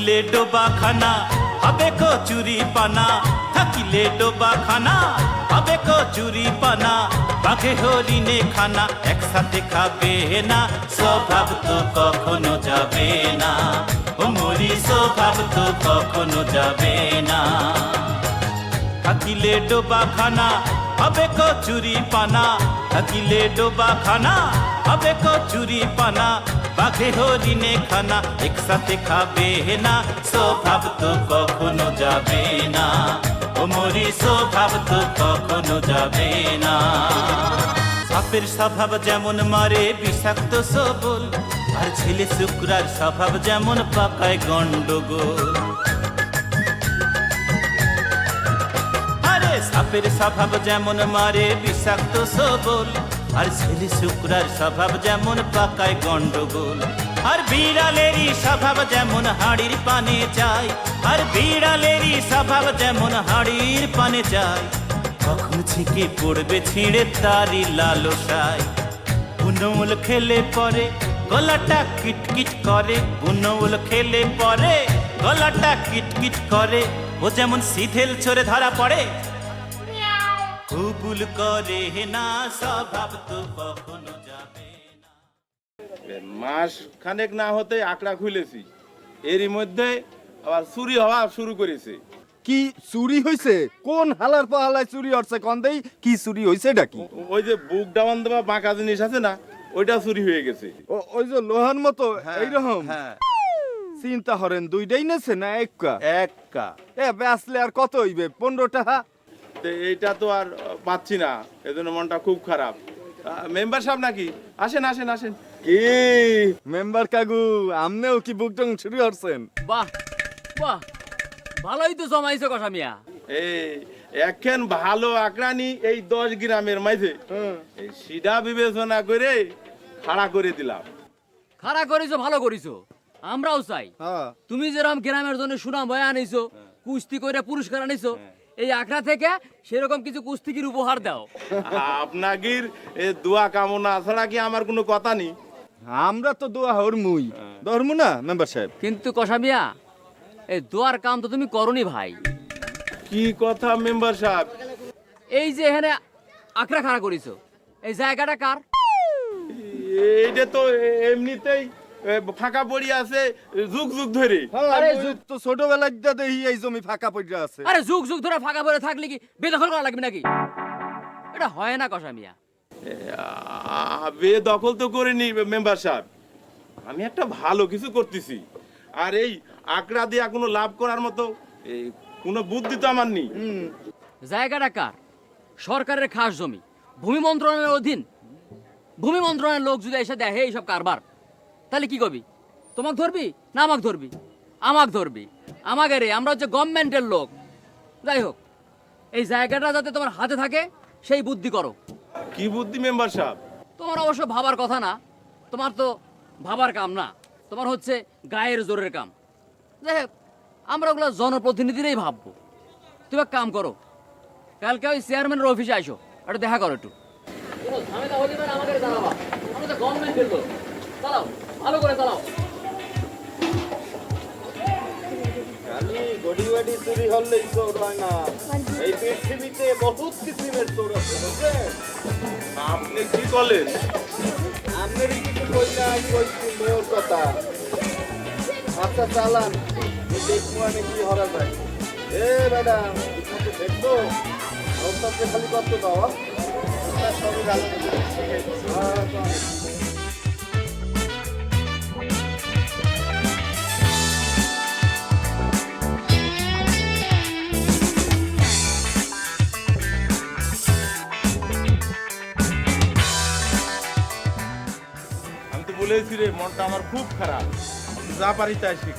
থাকিলে ডোবা খানা হবে কচুরি পানা থাকিলে ডোবা খানা হবে কচুরি পানা বাঘে হরিণে খানা, একসাথে খাবে না, স্বভাব তো কখনো যাবে না। ও মরি স্বভাব তো কখনো যাবে না। থাকিলে ডোবা খানা হবে কচুরি পানা থাকিলে ডোবা খানা হবে কচুরি পানা বাঘে হরিণে খানা একসাথে খাবে না, স্বভাব তো কখনো যাবে না। ও মরি, স্বভাব তো কখনো যাবে না। সাপের স্বভাব যেমন মারে বিষাক্ত সবল, আর ছেলে শুক্রার স্বভাব যেমন পাকায় গন্ডগোল। আরে, সাপের স্বভাব যেমন মারে বিষাক্ত সবল আর ছেলে শুক্রার স্বভাব যেমন পাকায় গন্ডগোল, আর বিড়ালেরই স্বভাব যেমন হাড়ির পানে চাই আর বিড়ালেরই স্বভাব যেমন হাড়ির পানে চাই কখন ছিকে পড়বে ছিঁড়ে তারি লালসায়। বুনমুল খেলে পরে গলাটা কিটকিট করে বুনমুল খেলে পরে গলাটা কিটকিট করে, ও যেমন সিধেল ছড়ে ধরা পড়ে কুবুল করে না স্বভাব তো কখনো যাবে না। মাস খানেক না হতে আঁকড়া খুলেছি। এরই মধ্যে আবার চুরি হওয়া শুরু করেছে। কি চুরি হইছে? কোন হালার পাহালায় চুরি হচ্ছে কন্দেই কি চুরি হইছে এটা কি? ওই যে বুক ডাউন দেওয়া বাঁকা জিনিস আছে না ওইটা চুরি হয়ে গেছে। ও- ওই যে লোহার মতো এইরকম? হ্যাঁ। চিন্তা হরেন দুইটাই নেছে না একটা? একটা। এ বেসলে আর কত হইবে? পনেরো টাকা? তো এইটা তো আর পাচ্ছি না। এজন্য মনটা খুব খারাপ। মেম্বার সাহেব নাকি? আসেন আসেন আসেন। কি? মেম্বার কাগু আমনেও কি বুকডং শুরু করছেন? বাহ বাহ। ভালোই তো জমাইছো কথা মিয়া। এই এখন ভালো আঁকড়ানি এই দশ গ্রামের মাঝে এই সিধা বিবেচনা করে খাড়া করে দিলাম। খাড়া করিছো ভালো করিছো। আমরাও চাই। হ্যাঁ। তুমি যেরকম গ্রামের জন্য সুনাম বয়ে আনিছো কুস্তি করে পুরস্কার আনিছো এই আখড়া থেকে সেরকম কিছু কুস্তিকির উপহার দাও। আপনাগির এ দোয়া কামনা ছাড়া কি আমার কোনো কথা নেই? আমরা তো দোয়া হরমুই। ধরমু না মেম্বার সাহেব? কিন্তু কষা মিয়া এই দোয়ার কাম তো তুমি করনি ভাই। কি কথা মেম্বার সাহেব? এই যে এখানে আখড়া খাড়া করিছো এই জায়গাটা কার? এইটা তো এমনিতেই ফাঁকা পড়ি আছে যুগ যুগ ধরে। আরে আরে যুগ তো ছোটবেলায় দেখি এই জমি ফাঁকা পড়ে আছে। আরে যুগ যুগ ধরে ফাঁকা পড়ে থাকলে কি বেদখল করা লাগবে নাকি? এটা হয় না কষা মিয়া। বেদখল তো করিনি মেম্বার সাহেব। আমি একটা ভালো কিছু করতেছি। আর এই আঁকড়া দিয়া কোনো লাভ করার মতো এই কোনো বুদ্ধি তো আমার নেই। জায়গাটা কার? সরকারের খাস জমি। ভূমি মন্ত্রণালয়ের অধীন। ভূমি মন্ত্রণালয়ের লোক যদি এসে দেখে এইসব কারবার তাহলে কি করবি? তোমাকে ধরবি না আমাকে ধরবি? আমাকে ধরবি। আমাকে রে আমরা হচ্ছে গভর্নমেন্টের লোক। যাই হোক এই জায়গাটা যাতে তোমার হাতে থাকে সেই বুদ্ধি করো। কি বুদ্ধি মেম্বার সাহেব? তোমার অবশ্য ভাবার কথা না তোমার তো ভাবার কাম না তোমার হচ্ছে গায়ের জোরের কাম। যাই হোক আমরা ওগুলো জনপ্রতিনিধিরাই ভাববো। তুমি এক কাম করো কালকে ওই চেয়ারম্যানের অফিসে আসো একটু দেখা করো একটু। চালাও। ভালো করে চালাও। খালি গড়ি বাড়ি চুরি হলেই চোর হয় না। এই পৃথিবীতে বহুত কিসিমের চোর আছে বুঝলেন আপনি কি করলেন আপনারই কিছু কইনা কইছি মোর কথা? আচ্ছা চালান। দেখব আমি কি হরা যায়। এ কত দাও হ্যাঁ? সবই বলেছি রে মনটা আমার খুব খারাপ। যা পারি তাই শিখ।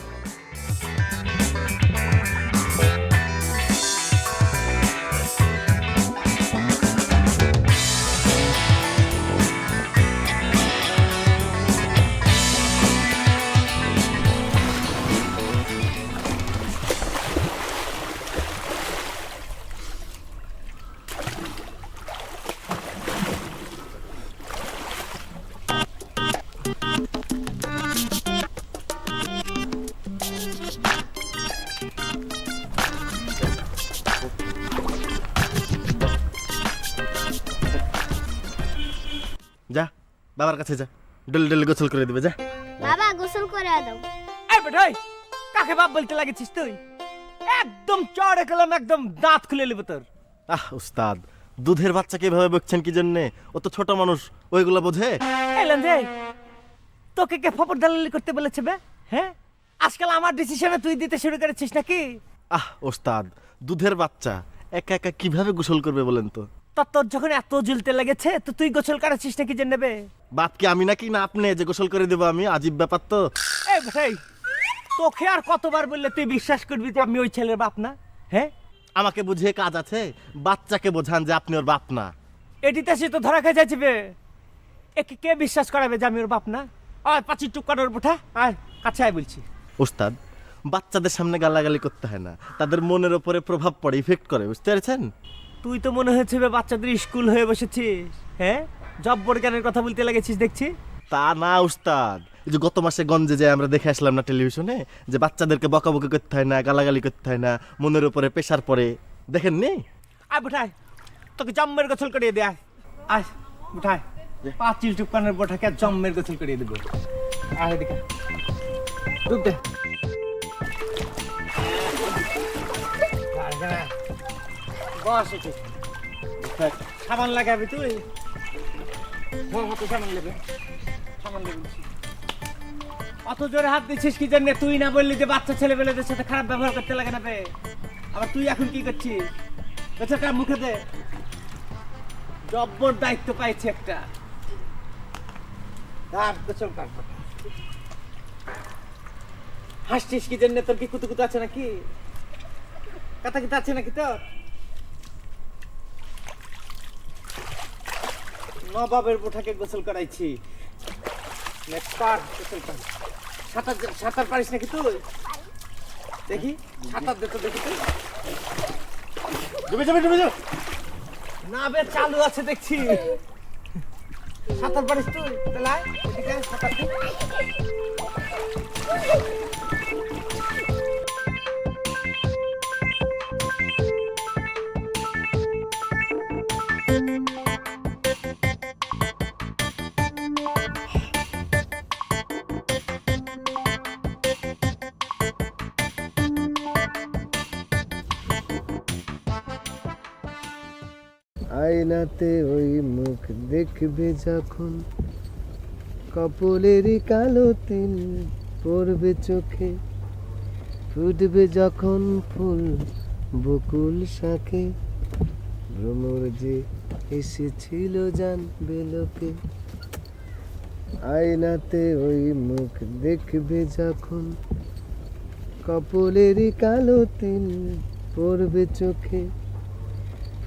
বাবার কাছে যা ডেল ডেল গোসল করে দিবে যা। বাবা গোসল করে দাও। এই বেটাই কাকে বাপ বলতে লাগেছিস তুই? একদম চড়ে গেলাম একদম দাঁত খুলে নেব তোর। আহ উস্তাদ দুধের বাচ্চাকে এভাবে বকছেন কি জন্যে? ও তো ছোট মানুষ ওইগুলো বোঝে? এলেন যে তোকে কে ফপর দালালি করতে বলেছে বে? হ্যাঁ? আজকাল আমার ডিসিশনে তুই দিতে শুরু করেছিস নাকি? আহ ওস্তাদ দুধের বাচ্চা একা একা কীভাবে গোসল করবে বলেন তো? তা তোর যখন এত জ্বলতে লেগেছে তো তুই গোসল করাচ্ছিস নাকি যে নেবে বাপ কি আমি নাকি না আপনি যে গোসল করে দেবো আমি? আজীব ব্যাপার তো। ভাই তোকে আর কতবার বললে তুই বিশ্বাস করবি যে আমি ওই ছেলের বাপ না? হ্যাঁ? আমাকে বুঝিয়ে কাজ আছে? বাচ্চাকে বোঝান যে আপনি ওর বাপ না। এটিতে সে তো ধরা খেয়ে যাচ্ছিবে একে কে বিশ্বাস করাবে যে আমি ওর বাপ না? আয় পাঁচি টুক কাটোর পোঠা আয় কাছে আয় বলছি। ওস্তাদ বাচ্চাদের সামনে গালাগালি করতে হয় না। তাদের মনের ওপরে প্রভাব পড়ে ইফেক্ট করে বুঝতে পেরেছেন? তুই তো মনে হয়েছে বাচ্চাদের স্কুল হয়ে বসেছিস হ্যাঁ? জব্বর জ্ঞানের কথা বলতে লেগেছিস দেখছি? তা না উস্তাদ। এই যে গত মাসে গঞ্জে যে আমরা দেখে আসলাম না টেলিভিশনে যে বাচ্চাদেরকে বকাবকি করতে হয় না গালাগালি করতে হয় না মনের উপরে প্রেশার পড়ে দেখেননি? আয় বুঠাই তোকে জম্মের গোসল করিয়ে দে আয়। আয় বুঠাই পাঁচিল টুকানের বোঠাকে জম্মের গোসল করিয়ে দেবো। আয় এদিকে। ডুব দে। বস সাবান লাগাবি তুই? অত জোরে হাত কি জন্য? তুই না বললি যে বাচ্চা ছেলে পেলেদের সাথে খারাপ ব্যবহার করতে লাগে না বে। আবার তুই এখন কি করছিস? মুখে দে। জব্বর দায়িত্ব পাইছি একটা। হাসছিস কি জন্য? তোর কি কুতু কুতু আছে নাকি? কথা কিতা আছে নাকি তোর? নবাবের বোঠাকে গোসল করাইছি। পার, গোসল কর। সাঁতার সাঁতার পারিস নাকি তুই? দেখি, সাঁতার দেখি তুই। ডুবে যাবে ডুবে যাবে। না বে চালু আছে, দেখছি। সাঁতার পারিস তুই? তাহলে সাঁতার আয়নাতে ওই মুখ দেখবে যখন। কপলেরই কালো তিল পড়বে চোখে। ফুটবে যখন ফুল বকুল শাকে। ভ্রমর যে এসেছিল জানবে লোকে। আয়নাতে ওই মুখ দেখবে যখন। কপলেরই কালো তিল পড়বে চোখে।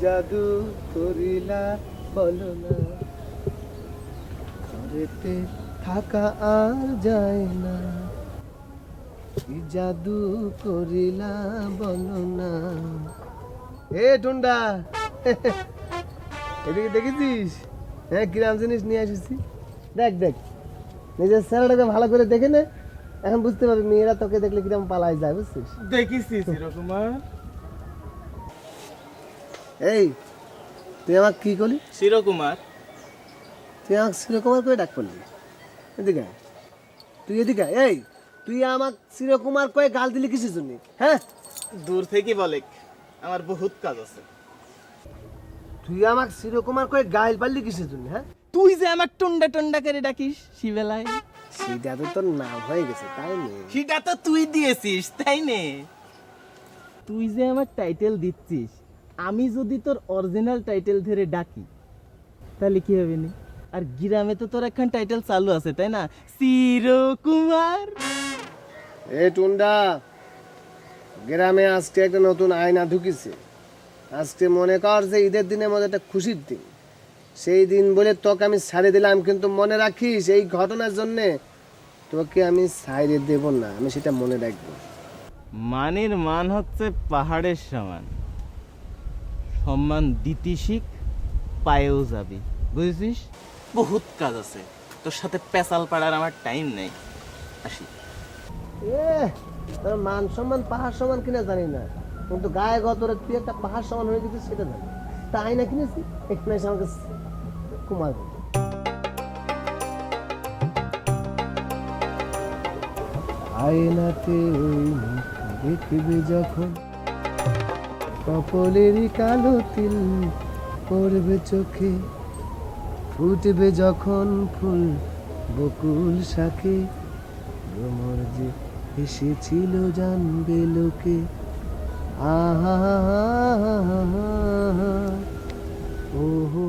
জাদু করিলা বলো না। ঘরেতে থাকা আর যায় না। কি জাদু করিলা, বলো না। এ টুন্ডা, এদিকে দেখেছিস? হ্যাঁ কিরাম জিনিস নিয়ে এসেছি দেখ দেখ। নিজের স্যারটাকে ভালো করে দেখে নে। এখন বুঝতে পারবি মেয়েরা তোকে দেখলে কিরম পালায় যায়, বুঝছিস? দেখিস এই তুই আমাকে কি করলি? চিরকুমার তুই আমাকে চিরকুমার করে ডাক করলি। এদিকে তুই এদিকে। এই তুই আমাকে চিরকুমার কয়ে গাল দিলি কিসের জন্য? হ্যাঁ? দূর থেকে বলে আমার বহুত কাজ আছে। তুই আমাকে চিরকুমার কয়ে গাল পারলি কিসের জন্য হ্যাঁ? তুই যে আমার টন্ডা টন্ডা করে ডাকিস শিবেলায়। সেটা তো তোর নাম হয়ে গেছে তাই নেই সেটা তো তুই দিয়েছিস তাই নে। তুই যে আমার টাইটেল দিচ্ছিস আমি যদি তোর অরিজিনাল টাইটেল ধরে ডাকি তাহলে কি হবে না? আর গ্রামে তো তোর একখান টাইটেল চালু আছে তাই না? চিরকুমার এ টুন্ডা গ্রামে আজকে একটা নতুন আয়না ঢুকিছে। আজকে মনে কর যে ঈদের দিনের মধ্যে একটা খুশির দিন। সেই দিন বলে তোকে আমি ছাড়ে দিলাম কিন্তু মনে রাখিস এই ঘটনার জন্যে তোকে আমি ছাইরে দেব না আমি সেটা মনে রাখব। মানের মান হচ্ছে পাহাড়ের সমান। সম্মান দিতি শিখ পায়েও যাবি। বুঝেছিস? বহুত কাজ আছে। তোর সাথে পেশাল পাড়ার আমার টাইম নেই। আসি। এ তোর মান সম্মান পাহাড় সমান কিনা জানি না। কিন্তু গায়ে গতরে তুই একটা পাহাড় সমান হয়ে গেছিস সেটা জানি। তা আয়না কিনেছি? এখানে এসে আমাকে কুমার। আয়নাতে ওই মুখ দেখবে যখন কপলেরই কালো তিল পড়বে চোখে, ফুটবে যখন ফুল বকুল শাকে ভ্রমর যে এসেছিল জানবে লোকে, আহা ও হো।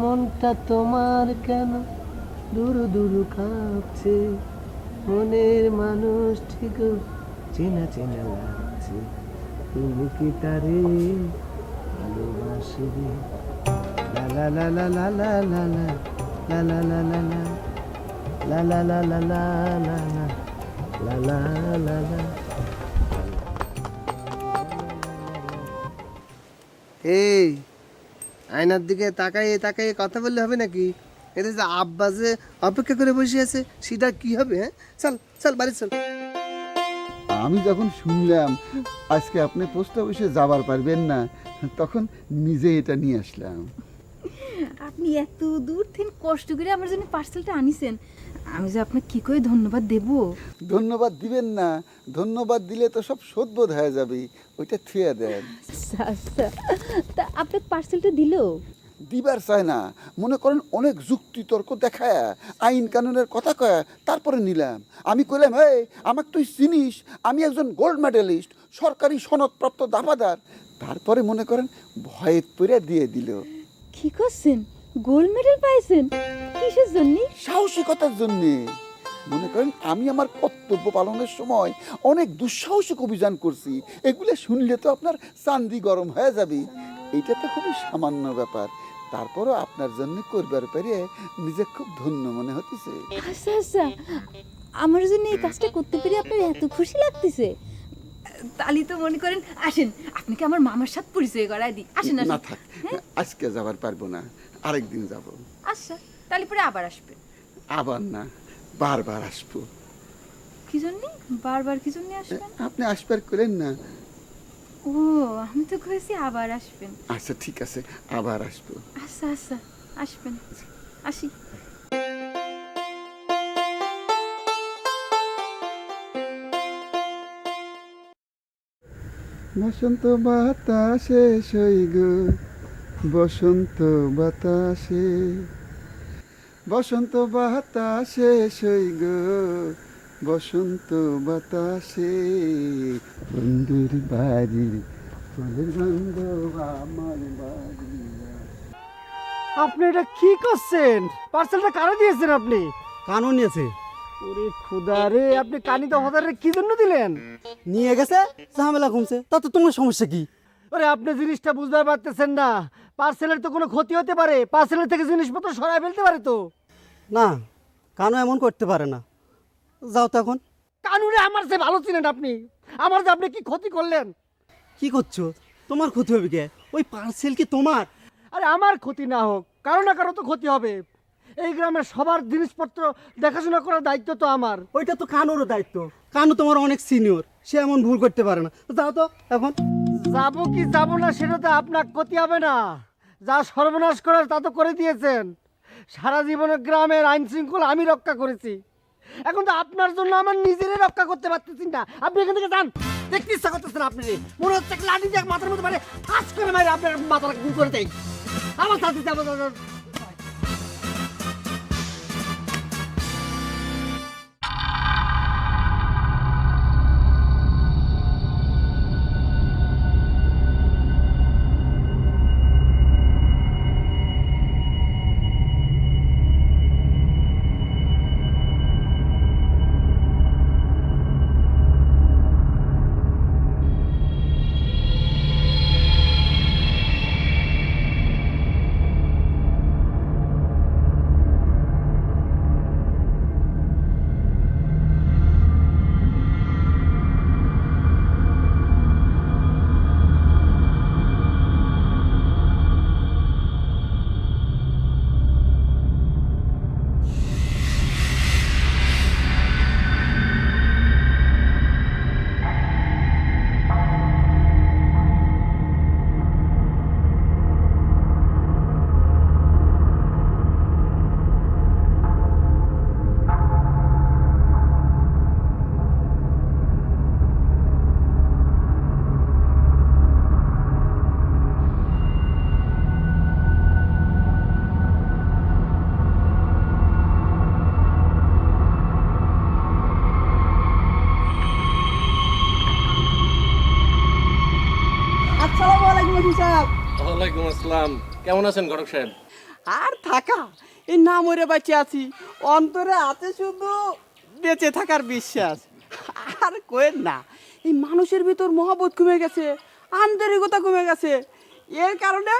মনটা তোমার কেন দূর দূর কাঁপছে মনের মানুষ ঠিক চেনা চেনা লাগছে তুমি কি তারে ভালোবাসবে লা লা লা লা লা লা লা লা লা লা লা লা লা লা লা লা এই আয়নার দিকে তাকাই তাকাই কথা বললে হবে নাকি এতে যে আব্বা যে অপেক্ষা করে বসে আছে সেটা কি হবে হ্যাঁ চল চল বাড়ি চল আমি যখন শুনলাম আজকে আপনি পোস্ট অফিসে যাবার পারবেন না তখন নিজে এটা নিয়ে আসলাম। আপনি এত দূর থেকে কষ্ট করে আমার জন্য পার্সেলটা আনিছেন আমি যে আপনাকে কি করে ধন্যবাদ দেব? ধন্যবাদ দিবেন না ধন্যবাদ দিলে তো সব শোধবোধ হয়ে যাবে ওইটা থুয়ে দেন। আচ্ছা আচ্ছা। তা আপনাকে পার্সেলটা দিল? দিবার চায় না। মনে করেন অনেক যুক্তি তর্ক দেখায় আইন কানুনের কথা কয়া তারপরে নিলাম। আমি কইলাম হে আমাকে তুই চিনিস আমি একজন গোল্ড মেডেলিস্ট সরকারি সনদপ্রাপ্ত দাবাদার। তারপরে মনে করেন ভয়ে পড়ে দিয়ে দিল। কি করছেন? গোল্ড মেডেল পাইছেন? কিসের জন্য? সাহসিকতার জন্যে। মনে করেন আমি আমার কর্তব্য পালনের সময় অনেক দুঃসাহসিক অভিযান করছি। এগুলো শুনলে তো আপনার চান্দি গরম হয়ে যাবে। এটা তো খুবই সামান্য ব্যাপার। তারপরও আপনার জন্য করবার পেরে নিজে খুব ধন্য মনে হতেছে আচ্ছা আচ্ছা। আমার জন্য এই কাজটা করতে পেরে আপনার এত খুশি লাগতেছে। তাহলে তো মনে করেন আসেন আপনাকে আমার মামার সাথে পরিচয় করাই দিই। আসেন না থাক আজকে যাবার পারব না আরেকদিন যাব। আচ্ছা তাহলে পরে আবার আসবেন আবার না বারবার আসব। কি জন্য? বারবার কি জন্য আসবেন? আপনি আসবার করেন না ও আমি তো কয়েছি আবার আসবেন। আচ্ছা ঠিক আছে আবার আসব। আচ্ছা আচ্ছা আসবেন। আসি। বসন্ত বাতাসে সই গো বসন্ত বাতাসে। বসন্ত বাতাসে সই গো বসন্ত বাতাসে বন্ধুর বাড়ি ফুলের গন্ধ আমার বাড়ি। আপনি এটা কি করছেন? পার্সেলটা কারা দিয়েছেন আপনি? কানও নিয়েছে। ওরে খুদা রে আপনি কানি তো হতারে কি জন্য দিলেন? নিয়ে গেছে ঝামেলা কমছে। তাতে তোমার সমস্যা কি? ওরে আপনি জিনিসটা বুঝতে পারতেছেন না। পার্সেলের তো কোনো ক্ষতি হতে পারে। পার্সেলের থেকে জিনিসপত্র সরাই ফেলতে পারে তো। না কানও এমন করতে পারে না। যাও তো এখন। কানুরে আমার যে ভালো চিনেন আপনি আমার যে আপনি কি ক্ষতি করলেন? কি করছ? তোমার ক্ষতি হবে কে? ওই পার্সেল কি তোমার? আরে আমার ক্ষতি না হোক কারও না কারও তো ক্ষতি হবে। এই গ্রামের সবার জিনিসপত্র দেখাশোনা করার দায়িত্ব তো আমার। ওইটা তো কানুরও দায়িত্ব। কানু তোমার অনেক সিনিয়র সে এমন ভুল করতে পারে না। যাও তো এখন। যাব কি যাব না সেটা তো আপনার ক্ষতি হবে না। যা সর্বনাশ করার তা তো করে দিয়েছেন। সারা জীবনে গ্রামের আইন শৃঙ্খলা আমি রক্ষা করেছি। এখন তো আপনার জন্য আমার নিজেরই রক্ষা করতে পারতেছি না। আপনি এখান থেকে যান। দেখতে ইচ্ছা করতেছেন আপনি। মনে হচ্ছে লাঠি দিয়ে মাথার মধ্যে মানে ফাঁস করে মারে আপনার মাথাটা গুল করে দেয়। আমার সাথে ওয়ালাইকুম কেমন আছেন ঘটক সাহেব? আর থাকা এই না মরে বেঁচে আছি। অন্তরে আছে শুধু বেঁচে থাকার বিশ্বাস। আর কোয়েন না এই মানুষের ভিতর মহব্বত কমে গেছে আন্তরিকতা কমে গেছে। এর কারণে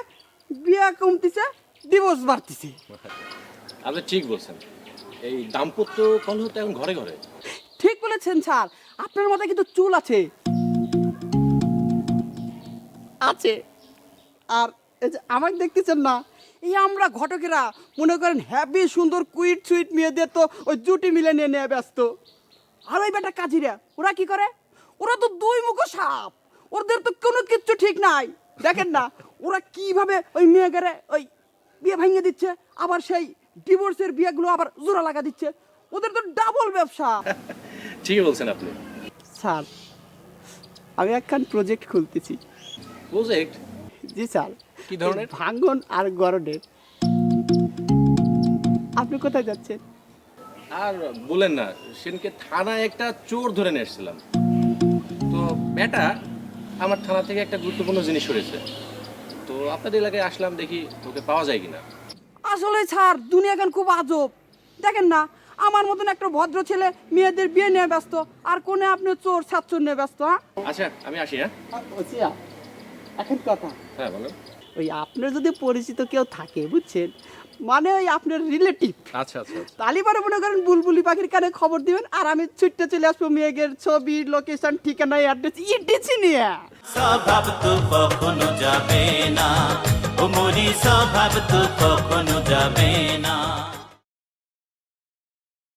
বিয়ে কমতিছে দিবস বাড়তিছে। আপনি ঠিক বলছেন। এই দাম্পত্য কলহ তো এখন ঘরে ঘরে। ঠিক বলেছেন স্যার আপনার মাথায় কিন্তু চুল আছে। আছে। আর এই যে আমাকে দেখতেছেন না? এই আমরা ঘটকেরা মনে করেন হ্যাপি সুন্দর কুইট সুইট মেয়েদের তো ওই জুটি মিলে নিয়ে নিয়ে ব্যস্ত। আর ওই বেটা কাজিরা ওরা কি করে? ওরা তো দুই মুখ সাপ। ওদের তো কোনো কিচ্ছু ঠিক নাই। দেখেন না ওরা কীভাবে ওই মেয়েগারে ওই বিয়ে ভেঙে দিচ্ছে আবার সেই ডিভোর্সের বিয়েগুলো আবার জোড়া লাগা দিচ্ছে। ওদের তো ডাবল ব্যবসা। ঠিকই বলছেন আপনি। স্যার আমি একখান প্রজেক্ট খুলতেছি। Project ji sir. কি ধরনের? এই ভাঙ্গন আর গরনের আপনি কোথায় যাচ্ছেন? আর বলেন না সেদিনকে থানায় একটা চোর ধরে নিয়ে এসেছিলাম। তো বেটা আমার থানা থেকে একটা গুরুত্বপূর্ণ জিনিস সরেছে তো আপনাদের এলাকায় আসলাম দেখি ওকে পাওয়া যায় কিনা। আসলে স্যার দুনিয়া এখন খুব আজব। দেখেন না আমার মতন একটা ভদ্র ছেলে মেয়েদের বিয়ে নিয়ে ব্যস্ত আর কোনে আপনি চোর ছাত্র নিয়ে ব্যস্ত হ্যাঁ? আচ্ছা আমি আসি হ্যাঁ? এখন কথা। হ্যাঁ বলেন। ওই আপনার যদি পরিচিত কেউ থাকে বুঝছেন? মানে ওই আপনার রিলেটিভ আচ্ছা আচ্ছা তাহলে তালিবারে মনে করেন বুলবুলি পাখির কানে খবর দিবেন আর আমি ছুটতে চলে আসব মেয়েদের ছবি লোকেশন ঠিকানা অ্যাড্রেস ইটিছি নিয়ে। স্বভাব তো কখনো যাবে না। ও মরি স্বভাব তো কখনো যাবে না।